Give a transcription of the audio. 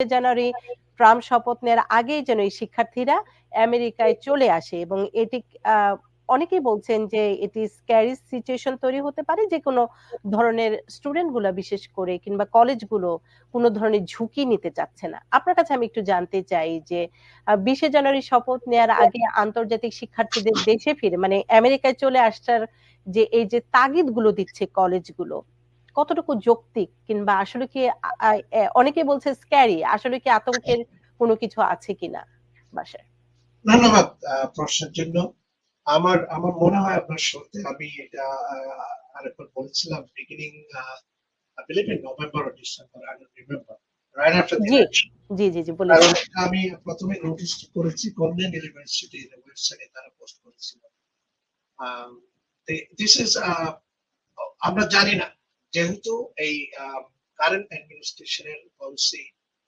জানুয়ারি Trump শপথ নেওয়ার আগেই যেন এই শিক্ষার্থীরা আমেরিকায় চলে আসে এবং এটি অনেকেই বলছেন যে এটি স্ক্যারি সিচুয়েশন তৈরি হতে পারে যে কোনো ধরনের স্টুডেন্টগুলা বিশেষ করে কিংবা কলেজগুলো কোনো ধরনের ঝুঁকি নিতে চাচ্ছে না। আপনার কাছে আমি একটু জানতে চাই যে বিশে জানুয়ারি শপথ নেওয়ার আগে আন্তর্জাতিক শিক্ষার্থীদের দেশে ফিরে মানে আমেরিকায় চলে আসার যে এই যে তাগিদগুলো দিচ্ছে কলেজগুলো কতটুকু যৌক্তিক কিংবা আসলে কি অনেকে বলছে স্ক্যারি আসলে কি আতঙ্কের কোনো কিছু আছে কিনা বাসায়? ধন্যবাদ প্রশ্নের জন্য। আমার আমার মনে হয় আপনার শুরুতে আমি এটা আরেকবার বলেছিলাম beginning November December I don't remember right after জি। জি জি জি বলুন। আমি প্রথমে নোটিস করেছি কর্নেল ইউনিভার্সিটির ওয়েবসাইটে তারা পোস্ট করেছিল। দিস ইজ আমরা জানি না যেহেতু এই কারেন্ট অ্যাডমিনিস্ট্রেশনের পলিসি